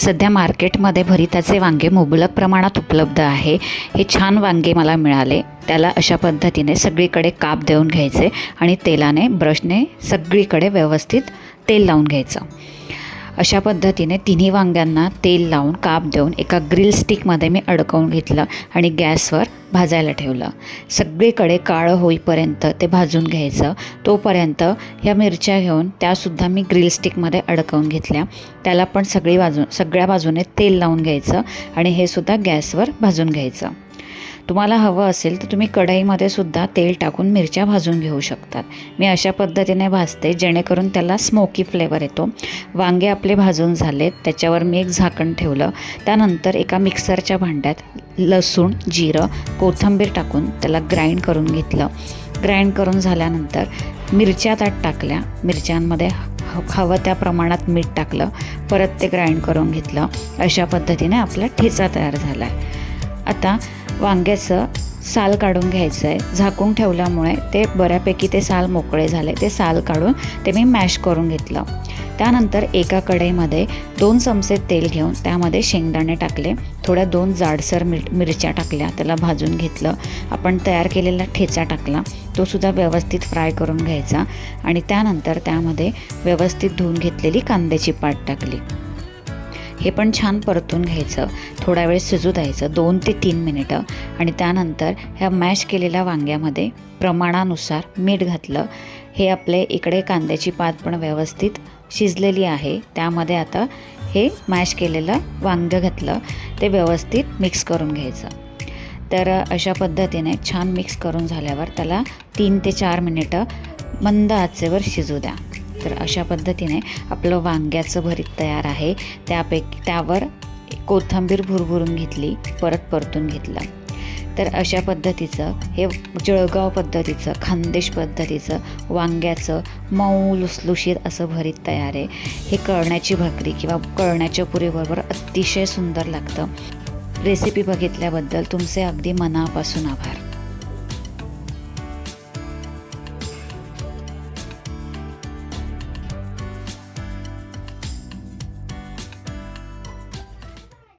सध्या मार्केटमध्ये भरिताचे वांगे मुबलक प्रमाणात उपलब्ध आहे. हे छान वांगे मला मिळाले. त्याला अशा पद्धतीने सगळीकडे काप देऊन घ्यायचे आणि तेलाने ब्रशने सगळीकडे व्यवस्थित तेल लावून घ्यायचं. अशा पद्धतीने तिन्ही वांग्यांना तेल लावून काप देऊन एका ग्रिल स्टिकमध्ये मी अडकवून घेतलं आणि गॅसवर भाजायला ठेवलं. सगळीकडे काळं होईपर्यंत ते भाजून घ्यायचं. तोपर्यंत ह्या मिरच्या घेऊन त्यासुद्धा मी ग्रिल स्टिकमध्ये अडकवून घेतल्या. त्याला पण सगळी बाजू सगळ्या बाजूने तेल लावून घ्यायचं आणि हे सुद्धा गॅसवर भाजून घ्यायचं. तुम्हाला हवं असेल तर तुम्ही कढईमध्ये सुद्धा तेल टाकून मिरच्या भाजून घेऊ शकतात. मी अशा पद्धतीने भाजते जेणेकरून त्याला स्मोकी फ्लेवर येतो. वांगे आपले भाजून झालेत त्याच्यावर मी एक झाकण ठेवलं. त्यानंतर एका मिक्सरच्या भांड्यात लसूण जिरं कोथिंबीर टाकून त्याला ग्राइंड करून घेतलं. ग्राइंड करून झाल्यानंतर मिरच्या त्यात टाकल्या. मिरच्यांमध्ये हवं त्या प्रमाणात मीठ टाकलं. परत ते ग्राइंड करून घेतलं. अशा पद्धतीने आपला ठेचा तयार झाला आहे आता वांग्याचं साल काढून घ्यायचं आहे झाकून ठेवल्यामुळे ते बऱ्यापैकी ते साल मोकळे झाले. ते साल काढून ते मी मॅश करून घेतलं. त्यानंतर एका कढईमध्ये दोन चमचे तेल घेऊन त्यामध्ये शेंगदाणे टाकले. थोड्या दोन जाडसर मिर मिरच्या टाकल्या. त्याला भाजून घेतलं. आपण तयार केलेला ठेचा टाकला. तो सुद्धा व्यवस्थित फ्राय करून घ्यायचा. आणि त्यानंतर त्यामध्ये व्यवस्थित धुवून घेतलेली कांद्याची पाट टाकली. हे पण छान परतून घ्यायचं थोडा वेळ शिजू द्यायचं दोन ते तीन मिनिटं. आणि त्यानंतर ह्या मॅश केलेल्या वांग्यामध्ये प्रमाणानुसार मीठ घातलं. हे आपले इकडे कांद्याची पात पण व्यवस्थित शिजलेली आहे. त्यामध्ये आता हे मॅश केलेलं वांगं घातलं. ते व्यवस्थित मिक्स करून घ्यायचं. तर अशा पद्धतीने छान मिक्स करून झाल्यावर त्याला तीन ते चार मिनिटं मंद आचेवर शिजू द्या. तर अशा पद्धतीने आपलं वांग्याचं भरीत तयार आहे. त्यापैकी त्यावर कोथिंबीर भुरभुरून घेतली परत परतून घेतलं. तर अशा पद्धतीचं हे जळगाव पद्धतीचं खानदेश पद्धतीचं वांग्याचं मऊ लुसलुशीत असं भरीत तयार आहे. हे कळण्याची भाकरी किंवा कळण्याच्या पुरीबरोबर अतिशय सुंदर लागतं. रेसिपी बघितल्याबद्दल तुमचे अगदी मनापासून आभार.